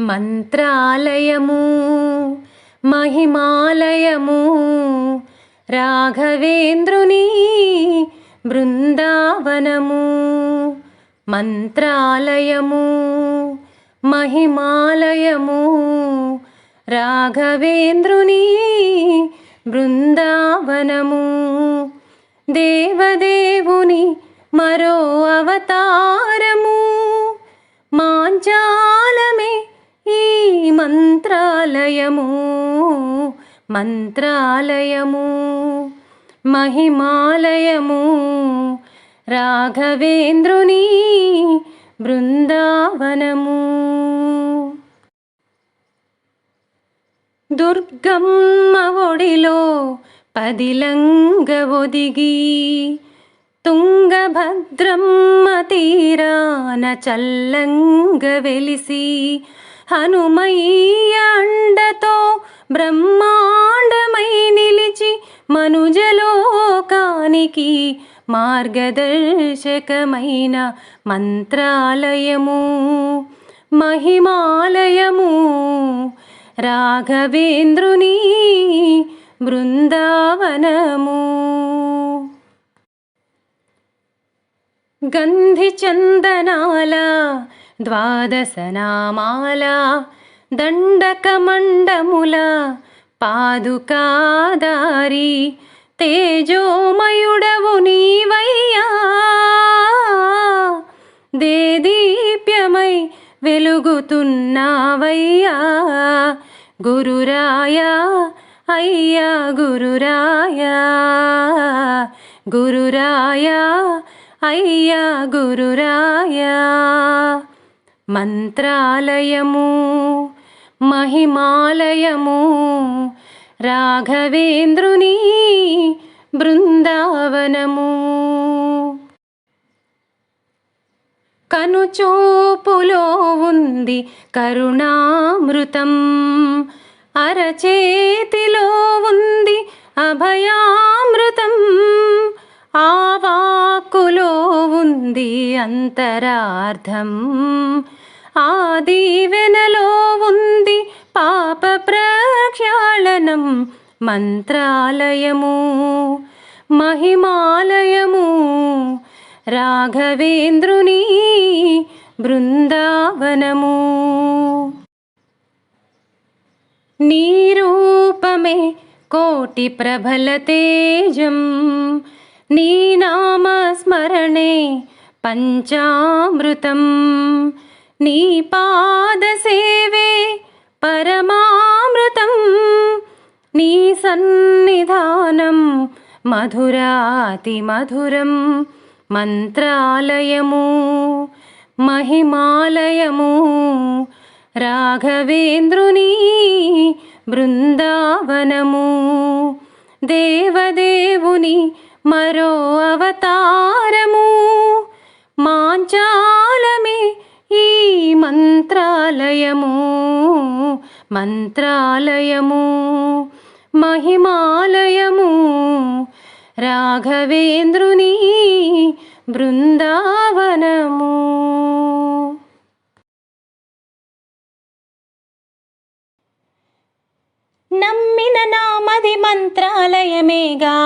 మంత్రాలయము మహిమాలయము రాఘవేంద్రుని బృందావనము మంత్రాలయము మహిమాలయము రాఘవేంద్రుని బృందావనము. దేవదేవుని మరో అవతారము మాంజా మంత్రాలయము మంత్రాలయము మహిమాలయము రాఘవేంద్రుని బృందావనము. దుర్గమ్మ ఒడిలో పదిలంగ ఒదిగి తుంగభద్రమ్మ తీరాన చల్లంగ వెలిసి హనుమయ్య అండతో బ్రహ్మాండమై నిలిచి మనుజలోకానికి మార్గదర్శకమైన మంత్రాలయము మహిమాలయము. రాఘవేంద్రుని బృందావనము. గంధి చందనాల ద్వాదశనామాల దండకమండముల పాదుకాదారి తేజోమయుడవు నీవయ్యా. దేదీప్యమై వెలుగుతున్నావయ్యా. గురురాయా అయ్యా గురురాయా. గురురాయా అయ్యా గురురాయా. మంత్రాలయము మహిమాలయము రాఘవేంద్రుని బృందావనము. కనుచూపులో ఉంది కరుణామృతం అరచేతిలో ఉంది అభయామృతం. ఆవాకులో ఉంది అంతరార్థం. ఆ దీవెనలో ఉంది పాప ప్రక్షాళనం మంత్రాలయము మహిమాలయము. రాఘవేంద్రుని బృందావనము. నీరూపమే కోటి ప్రభల తేజం. నీ నామస్మరణే పంచామృతం. నీ పాదసేవే పరమామృతం. నీ సన్నిధానం మధురాతి మధురం మంత్రాలయము మహిమాలయము. రాఘవేంద్రుని బృందావనము దేవదేవుని మరో అవతారము. మాంచాలమే ఈ మంత్రాలయము. మంత్రాలయము మహిమాలయము. రాఘవేంద్రుని బృందావనము. నమ్మిన నామది మంత్రాలయమేగా.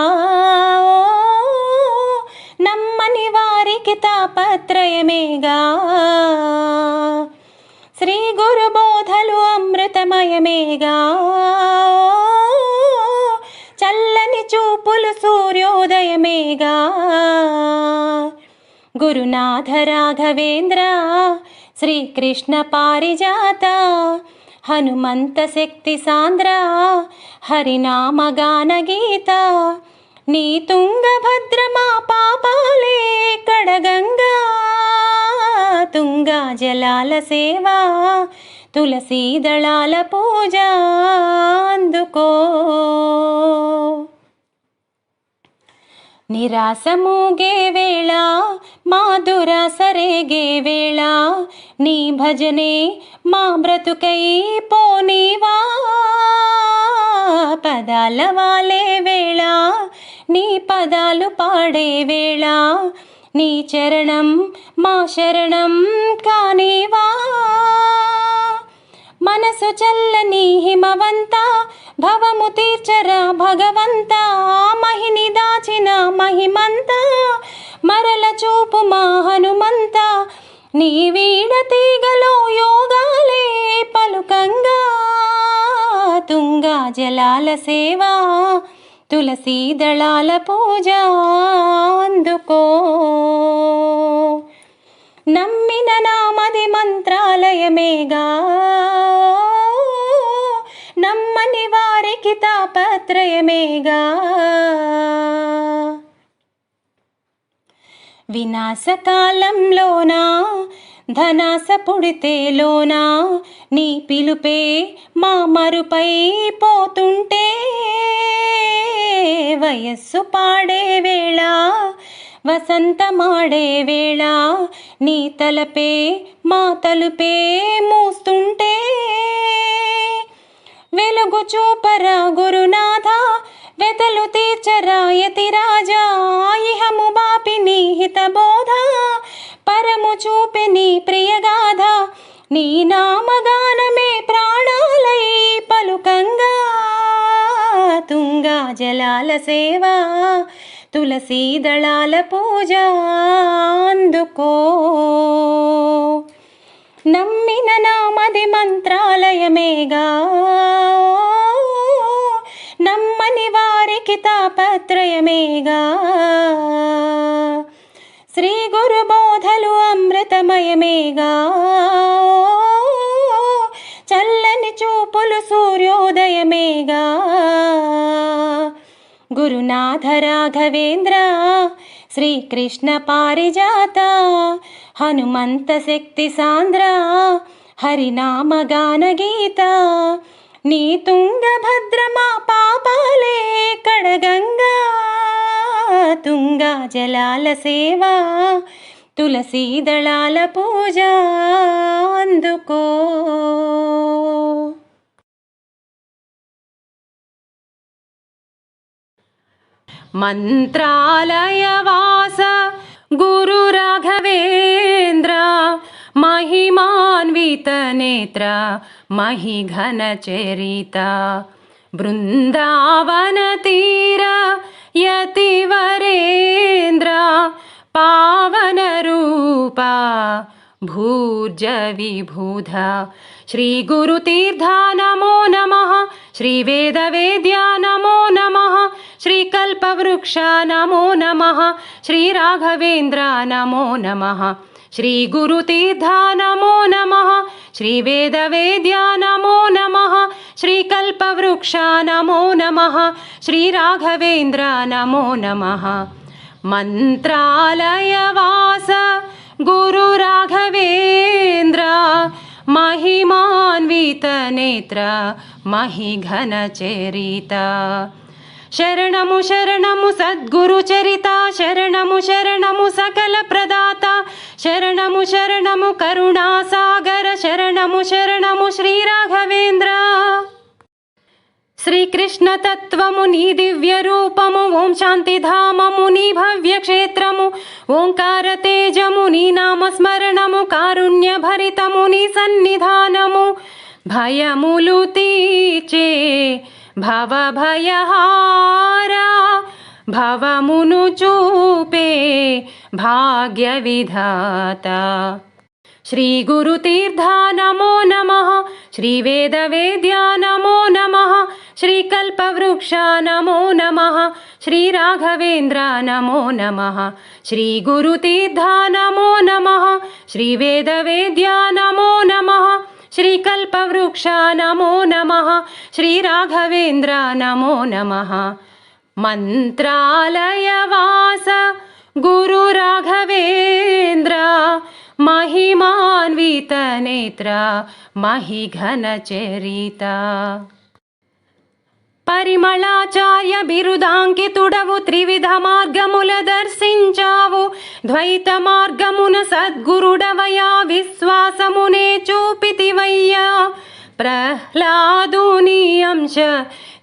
నమ్మని వారికి తాపత్రయమేగా. శ్రీ గురు బోధలు అమృతమయమేగా. చల్లని చూపులు సూర్యోదయమేగా. గురునాథ రాఘవేంద్ర శ్రీకృష్ణ పారిజాత హనుమంత శక్తి సాంద్ర హరినామగాన గీత. నీ తుంగభద్రమా పాపాలే కడగంగా తుంగా జలాల సేవా తులసీ దళాల పూజ అందుకో. నిరాశమూగే వేళ మాధురాస రేగే వేళ. నీ భజనే మా బ్రతుకై పోనీవా? పదాల వాలే వేళ నీ పదాలు పాడే వేళ. నీ చరణం మా శరణం కానివా? మనసు చల్లని హిమవంత భవము తీర్చరా భగవంత మహిని దాచిన మహిమంత మరల చూపు మా హనుమంత. నీ వీణ తీగలో యోగాలే పలుకంగా తుంగా జలాల సేవా తులసీ దళాల పూజ అందుకో. నమ్మిన నామది మంత్రాలయమేగా. నమ్మని వారికి తాపత్రయమేగా. వినాశకాలంలోనా ధనాస పుడితేలోనా నీ పిలుపే మా మరుపై పోతుంటే వయస్సు పాడే వేళ వసంతమాడే వేళ నీ తలపే మా తలుపే మూస్తుంటే. వెలుగు చూపరా గురునాథ వెతలు తీర్చరా యతిరాజా ఇహము బాపి హితబోధ పరము చూపిని ప్రియగాథ నీ నామగానమే ప్రాణాలై పలుకంగా తుంగా జలాల సేవా. తులసీ దళాల పూజ అందుకో. నమ్మిన నామది మంత్రాలయమేగా నమ్మని వారికి తాపత్రయమేగా శ్రీ గురు బోధలు అమృతమయమేగా చల్లని చూపులు సూర్యోదయమేగా గురునాథ రాఘవేంద్ర శ్రీకృష్ణ పారిజాత హనుమంత శక్తి సాంద్ర హరినామగాన గీత నీ తుంగభద్ర మా పాపాలే కడగంగా తుంగ జలాల సేవా తులసీ దళాల పూజ అందుకో. मन्त्रालयवास गुरुराघवेन्द्र महिमान्वितनेत्र महिघनचरिता बृन्दावनतीर यतिवरेन्द्र पावनरूपा भूर्जविभूध श्रीगुरुतीर्था नमो नमः श्रीवेदवेद्या नमो नमः श्रीकल्पवृक्ष नमो नमः श्रीराघवेन्द्र नमो नमः श्रीगुरुतीर्था नमो नमः श्रीवेदवेद्या नमो नमः श्रीकल्पवृक्ष नमो नमः श्रीराघवेन्द्र नमो नमः। मन्त्रालयवास गुरुराघवेन्द्र महिमान्वितनेत्र महि घनचरित शरणमु शरणमु सद्गुरुचरिता शरणमु शरणमु सकलप्रदाता शरणमु शरणमु करुणासागर शरणमु शरणमु श्रीराघवेन्द्र శ్రీ రాఘవేంద్ర శ్రీకృష్ణ తత్వము నీ దివ్య రూపము ఓం శాంతిధామము నీ భవ్య క్షేత్రము ఓంకార తేజము నీ నామస్మరణము కారుణ్య భరితము నీ సన్నిధానము భయములు తీర్చే భవభయహారా భవమును చూపే భాగ్య విధాత శ్రీ గురుతీర్థా నమో నమ శ్రీ వేదవేద్యా श्रीकल्पवृक्षा नमो नमः। श्रीराघवेन्द्र नमो नमः। श्रीगुरुतीर्था नमो नमः। श्रीवेदवेद्या नमो नमः। श्रीकल्पवृक्षा नमो नमः। श्रीराघवेन्द्र नमो नमः। मन्त्रालयवास गुरुराघवेन्द्र। महिमान्वितनेत्र महि घनचरिता పరిమళాచార్య బిరుదాంకితుడవు త్రివిధ మార్గముల దర్శించావు. ద్వైత మార్గమున సద్గురుడవయా విశ్వాసమునే చూపితివయ్యా. ప్రహ్లాదుని అంశ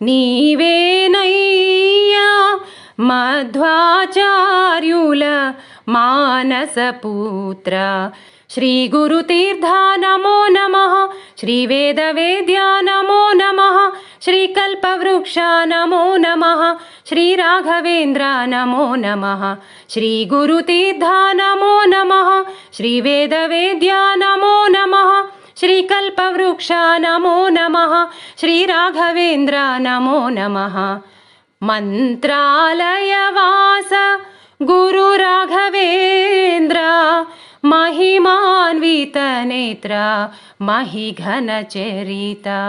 నీవేనయ్యా. మధ్వాచార్యుల మానసపుత్ర శ్రీ గురుతీర్థ నమో నమః. श्रीवेदवेद्या नमो नमः श्रीकल्पवृक्षा नमो नमः श्रीराघवेन्द्र नमो नमः श्रीगुरुतीर्था नमो नमः श्रीवेदवेद्या नमो नमः श्रीकल्पवृक्षा नमो नमः श्रीराघवेन्द्र नमो नमः। मन्त्रालयवास गुरुराघवेन्द्र महिमान्वितनेत्र महिघनचरिता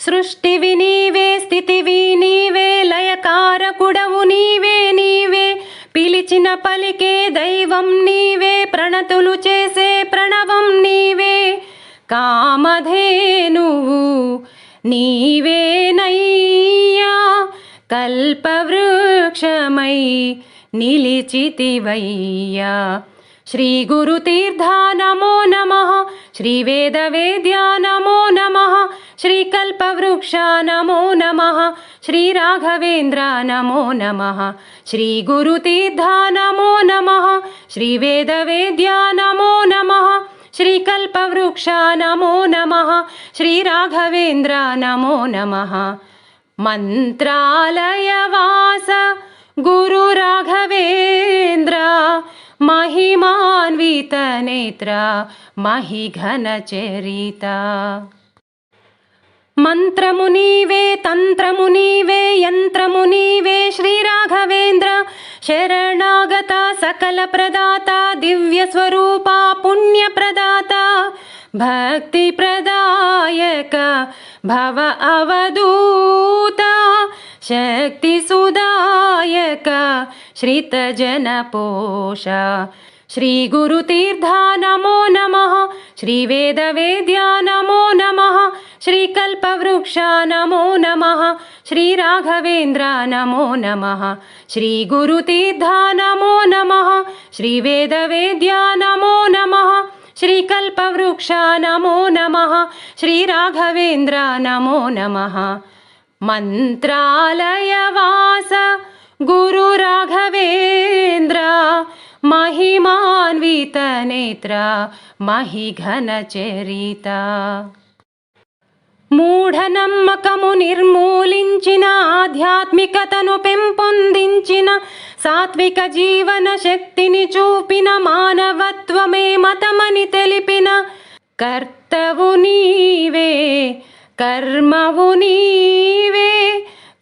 సృష్టివి నీవే స్థితివి నీవే లయకారకుడవు నీవే నీవే పిలిచిన పలికే దైవం నీవే ప్రణతులు చేసే ప్రణవం నీవే కామధేనువు నీవేనయ్యా కల్పవృక్షమై నిలిచితివయ్యా श्रीगुरुतीर्था नमो नमः श्रीवेदवेद्या नमो नमः श्रीकल्पवृक्षा नमो नमः श्रीराघवेन्द्र नमो नमः श्रीगुरुतीर्था नमो नमः श्रीवेदवेद्या नमो नमः श्रीकल्पवृक्षा नमो नमः श्रीराघवेन्द्र नमो नमः। मन्त्रालयवास गुरुराघवेन्द्र మహిమాన్వితనేత్ర మహిఘనచరిత మంత్రము నీవే తంత్రము నీవే యంత్రము నీవే శ్రీరాఘవేంద్ర శరణాగత సకల ప్రదాత దివ్య స్వరూప పుణ్య ప్రదాత. भक्तिप्रदायक भव अवधूता शक्तिसुदायक श्रितजनपोष। श्रीगुरुतीर्था नमो नमः श्रीवेदवेद्या नमो नमः श्रीकल्पवृक्षा नमो नमः श्रीराघवेन्द्रा नमो नमः श्रीगुरुतीर्था नमो नमः श्रीवेदवेद्या नमो नमः। श्रीकल्पवृक्षा नमो नमः। श्रीराघवेन्द्र नमो नमः। मन्त्रालयवास गुरुराघवेन्द्र महिमान्वितनेत्र महिघनचरिता మూఢనమ్మకము నిర్మూలించిన ఆధ్యాత్మికతను పెంపొందించిన సాత్విక జీవన శక్తిని చూపిన మానవత్వమే మతమని తెలిపిన కర్తవు నీవే కర్మవు నీవే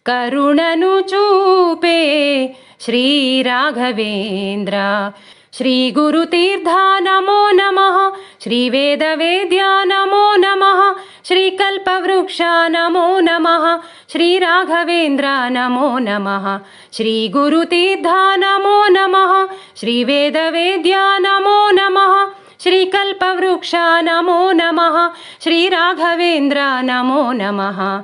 కరుణను చూపే శ్రీ రాఘవేంద్ర. श्रीगुरुतीर्था नमो नमः श्रीवेदवेद्या नमो नमः श्रीकल्पवृक्षा नमो नमः श्रीराघवेन्द्र नमो नमः श्रीगुरुतीर्था नमो नमः श्रीवेदवेद्या नमो नमः श्रीकल्पवृक्षा नमो नमः श्रीराघवेन्द्र नमो नमः।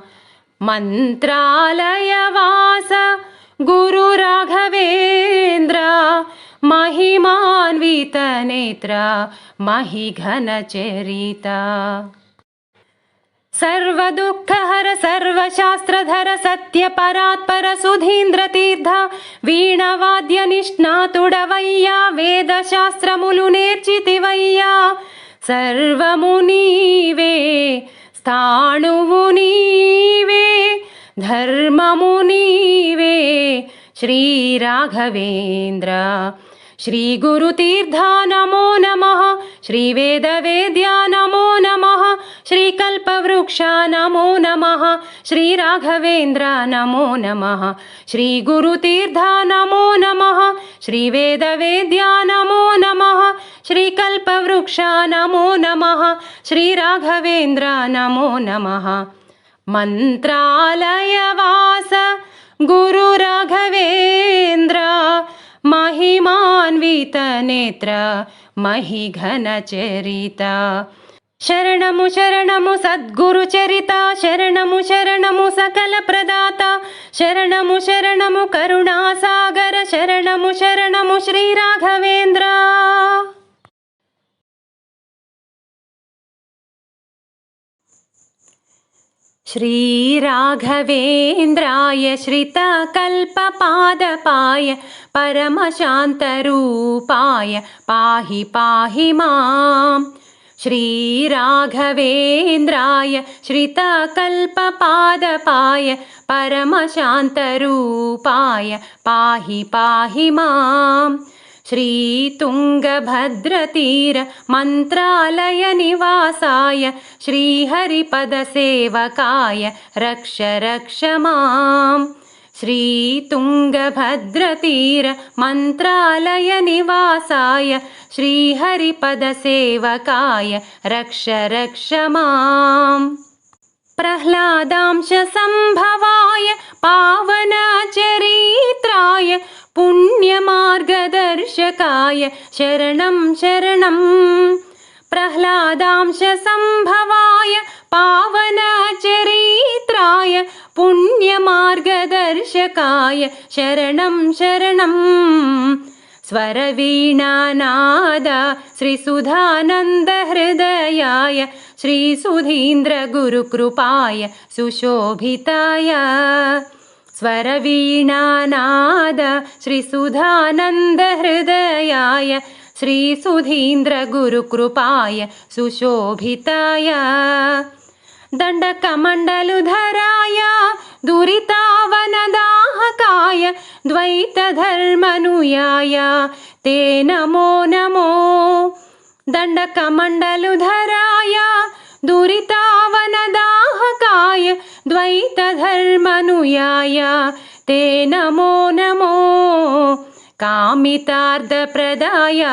मन्त्रालयवास गुरुराघवेन्द्र महिमान्वितनेत्रा महि घनचरिता सर्वदुःखहर सर्वशास्त्रधर सत्यपरात्परसुधीन्द्रतीर्थ वीणवाद्यनिष्णातुडवय्या वीणवाद्यनिष्णातुडवैया वेदशास्त्रमुलुनेर्चिति वैया। सर्वमुनीवे स्थाणुमुनीवे धर्ममुनीवे श्रीराघवेन्द्र श्रीगुरुतीर्था नमो नमः श्रीवेदवेद्या नमो नमः श्रीकल्पवृक्षा नमो नमः श्रीराघवेन्द्र नमो नमः श्रीगुरुतीर्था नमो नमः श्रीवेदवेद्या नमो नमः श्रीकल्पवृक्षा नमो नमः श्रीराघवेन्द्र नमो नमः। मन्त्रालयवास गुरुराघवेन्द्र महिमान्वितनेत्र मान्वीत महि घन शरणमु शरणमु सद्गुरुचरिता शरणमु शरणमु सकलप्रदाता शरणमु शरणमु करुणासागर। शरणमु शरणमु श्रीराघवेन्द्र श्रीराघवेन्द्राय श्रितकल्पपादपाय परमशान्तरूपाय पाहि पाहि माम्। श्रीराघवेन्द्राय श्रितकल्पपादपाय परमशान्तरूपाय पाहि पाहि माम् श्रीतुङ्गभद्रतीरमन्त्रालयनिवासाय श्रीहरिपदसेवकाय रक्ष रक्ष माम्। श्रीतुङ्गभद्रतीरमन्त्रालयनिवासाय श्रीहरिपदसेवकाय रक्ष रक्ष माम्। प्रह्लादांशसम्भवाय शरणं प्रह्लादांशसम्भवाय पावनचरित्राय पुण्यमार्गदर्शकाय शरणं शरणम् स्वरवीणानाद श्रीसुधानन्दहृदयाय श्रीसुधीन्द्रगुरुकृपाय सुशोभिताय स्वरवीणानाद श्रीसुधानन्दहृदयाय श्रीसुधीन्द्रगुरुकृपाय सुशोभिताय। दण्डकमण्डलुधराय दुरितावनदाहकाय द्वैतधर्मनुयाय ते नमो नमो। दण्डकमण्डलुधराय दुरितावनदाहकाय द्वैतधर्मनुयाय ते नमो नमो। कामितार्धप्रदाय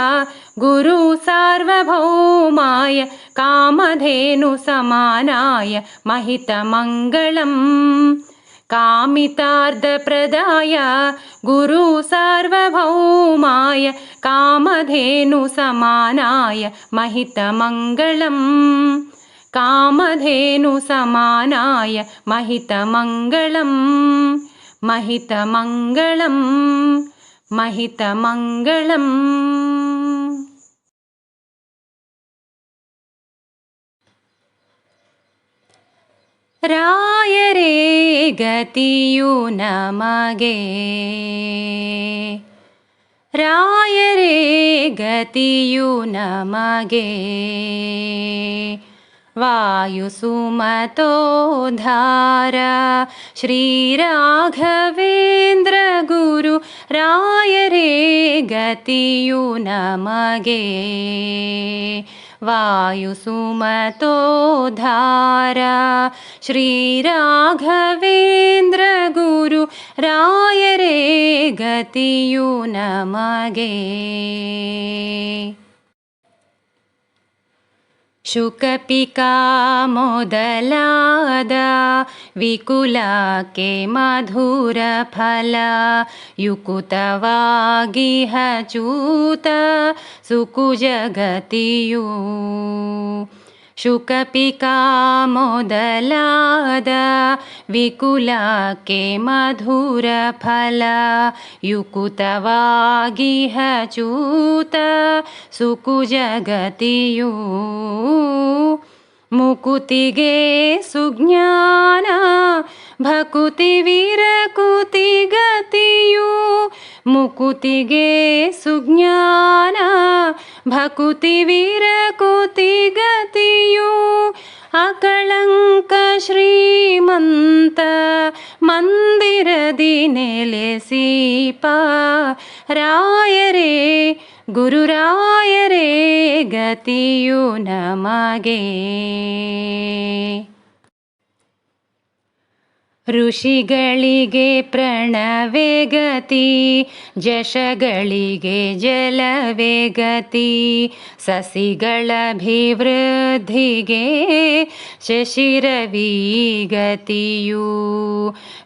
गुरुसार्वभौमाय कामधेनुसमानाय महितमङ्गलम्। कामितार्धप्रदाय गुरुसार्वभौमाय कामधेनुसमानाय महितमङ्गलम् कामधेनुसमानाय महितमङ्गलम् महितमङ्गलम् महितमङ्गळम् रायरे गतियु नमगे। रायरे गतियु नमगे। वायुसुमतो धार श्रीराघवेन्द्रगुरु गतियु नमगे। वायुसुमतो धार श्रीराघवेन्द्रगुरु रायरे गतियु नमगे। शुकपिका मोदलाद विकुलके मधुरफल युकुतवा गिह चूत शुकपिका मोदलाद विकुलके मधुरफलयुकुतवागिह चूत सुकुजगतियू। ಮುಕುತಿಗೆ ಸುಜ್ಞಾನ, ಭಕುತಿ ವಿರಕುತಿ ಗತಿಯು ಮುಕುತಿಗೆ ಸುಜ್ಞಾನ, ಭಕುತಿ ವಿರಕುತಿ ಗತಿಯು ಅಕಳಂಕ ಶ್ರೀಮಂತ ಮಂದಿರದಿ ನೆಲೆಸೀಪ ರಾಯರೇ ಗುರುರಾಯರೇ ಗತಿಯು ನಮಗೆ ಋಷಿಗಳಿಗೆ ಪ್ರಣವೇ ಗತಿ ಜಶಗಳಿಗೆ ಜಲವೇ ಗತಿ ಸಸಿಗಳಭಿವೃದ್ಧಿಗೆ ಶಶಿರವಿ ಗತಿಯು.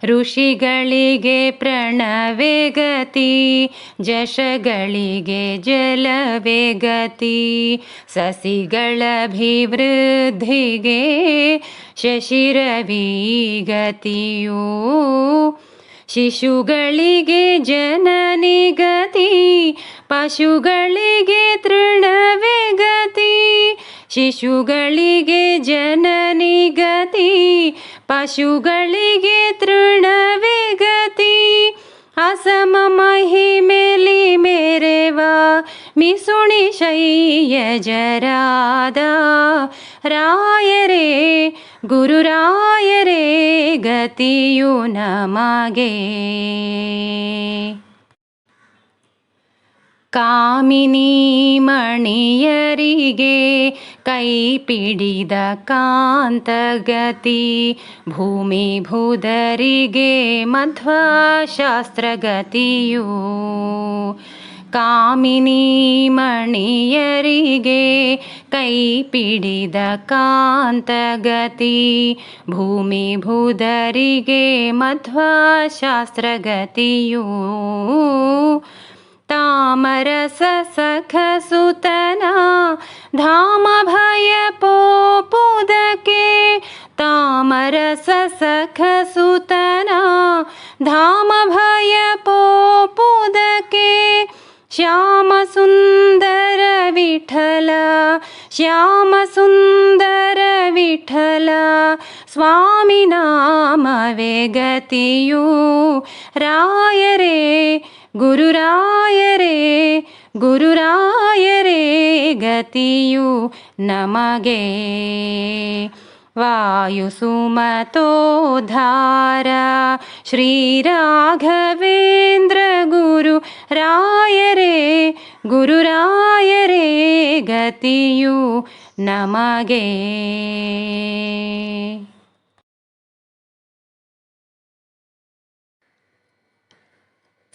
ಋಷಿಗಳಿಗೆ ಪ್ರಣವೇ ಗತಿ, ಜಶಗಳಿಗೆ ಜಲವೇ ಗತಿ. ಸಸಿಗಳಭಿವೃದ್ಧಿಗೆ ಶಶಿರವಿ ಗತಿಯು. ಶಿಶುಗಳಿಗೆ ಜನನಿ ಗತಿ ಪಶುಗಳಿಗೆ ತೃಣವೇ ಗತಿ ಶಿಶುಗಳಿಗೆ ಜನನಿ ಗತಿ ಪಶುಗಳಿಗೆ ತೃಣವೇ ಗತಿ ಅಸಮ ಮಹಿಮೆಲಿ ಮೇರೆವ ಮಿಸುಣಿ ಶಯ್ಯ ಜರಾದ ರಾಯರೇ ಗುರುರಾಯರೇ ಗತಿಯು ನಮಗೆ ಕಾಮಿನಿ ಮಣಿಯರಿಗೆ ಕೈ ಪಿಡಿದ ಕಾಂತಗತಿ, ಭೂಮಿ ಭೂದರಿಗೆ ಮಧ್ವಶಾಸ್ತ್ರಗತಿಯು. ಕಾಮಿನಿ ಮಣಿಯರಿಗೆ ಕೈ ಪಿಡಿದ ಕಾಂತಗತಿ, ಭೂಮಿ ಭೂದರಿಗೆ ಮಧ್ವಶಾಸ್ತ್ರಗತಿಯು. तामरससखसुतना धामभयपोपुदके तामरससखसुतना धामभयपोपुदके भय पोपुदके श्याम सुन्दरविठल स्वामिनामवे गतियु राय रे गुरुराय रे गुरुराय रे गतियु नमगे। वायुसुमतो धार श्रीराघवेन्द्रगुरुरायरे गुरुराय रे गतियु नमगे।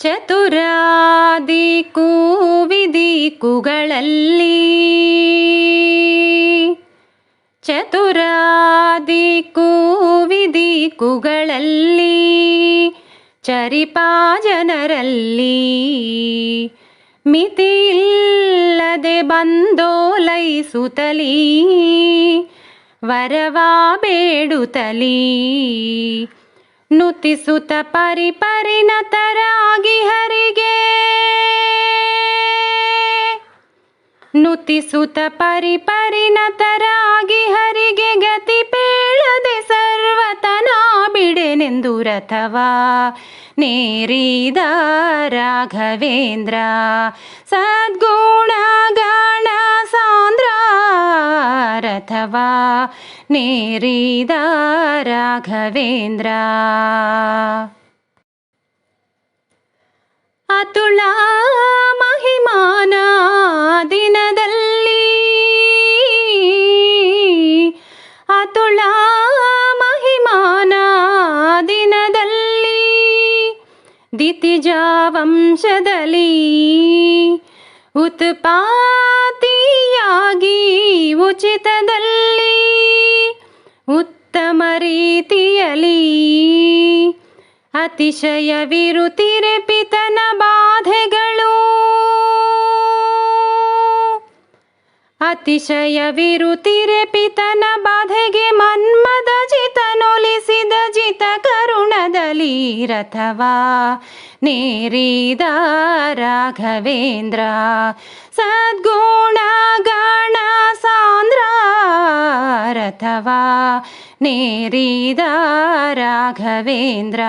ಚತುರಾದಿ ಕೂವಿದೀಕುಗಳಲ್ಲಿ ಚತುರಾದಿ ಕೂವಿದೀಕುಗಳಲ್ಲಿ ಚರಿಪಾಜನರಲ್ಲಿ ಮಿತಿಲ್ಲದೆ ಬಂದೋಲೈಸುತ್ತಲೀ ವರವಾ ಬೇಡುತ್ತಲೀ ನುತಿಸುತ್ತ ಪರಿ ಪರಿಣತರಾಗಿ ಹರಿಗೆ. ನುತಿಸುತ ಪರಿ ಪರಿಣತರಾಗಿ ಹರಿಗೆ ಗತಿ ಪೇಳದೆ ಸರ್ವತನ ಬಿಡೆನೆಂದು ರಥವಾ ನೇರಿದ ರಾಘವೇಂದ್ರ. ಸದ್ಗುಣ ಗಣ ಸಾಂದ್ರ ರಥವಾ ನೇರಿದ ರಾಘವೇಂದ್ರ. ಅತುಳ ಮಹಿಮಾನ ದಿನದಲ್ಲಿ ಅತುಳ ದಿತಿಜಾವಂಶದಲ್ಲಿ ಉತ್ಪಾತಿಯಾಗಿ ಉಚಿತದಲ್ಲಿ ಉತ್ತಮ ರೀತಿಯಲ್ಲಿ ಅತಿಶಯವಿರುತಿರೆ ಪಿತನ ಬಾಧೆಗಳು ಅತಿಶಯವಿರುತ್ತಿರೆ ಪಿತನ ಬಾಧೆಗೆ ಮನ್ಮದ ಜಿತನೊಲಿಸಿದ ಜಿತ ಕರುಣದಲ್ಲಿ ರಥವಾ. ನೇರಿದ ರಾಘವೇಂದ್ರ, ಸದ್ಗುಣ ಗಣ ಸಾಂದ್ರ ರಥವಾ. ನೇರಿದ ರಾಘವೇಂದ್ರ.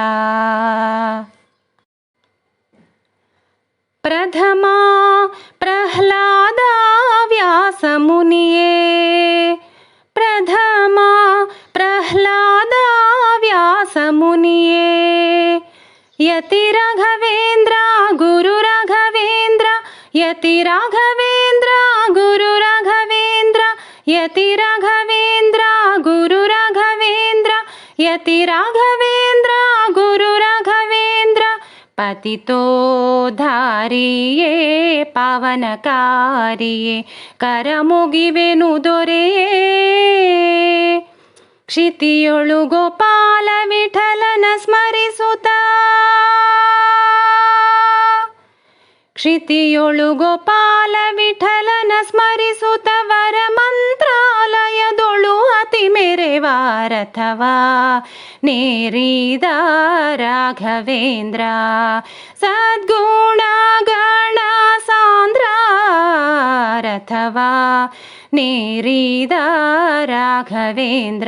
प्रथमा प्रह्लादाव्यासमुनिये प्रथमा प्रह्लाद व्यासमुनिये। गुरुराघवेन्द्र गुरुराघवेति राघव पतितो धारिये पावनकारिये करमुगिवेनु ದೊರೆಯೇ. ಕ್ಷಿತಿಯೊಳು ಗೋಪಾಲ ವಿಠಲನ ಸ್ಮರಿಸುತ್ತ. ಕ್ಷಿತಿಯೊಳು ಗೋಪಾಲ ವಿಠಲನ ಸ್ಮರಿಸುತ್ತ ವರಮ ಅತಿ ಮೆರೆವಾರಥವಾ ನೇರಿದ ರಾಘವೇಂದ್ರ. ಸದ್ಗುಣ ಗಣ ಸಾಂದ್ರ ರಥವಾ? ನೇರಿದ ರಾಘವೇಂದ್ರ.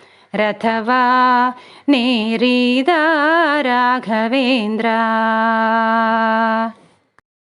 रथवा नेरीदा राघवेन्द्रा।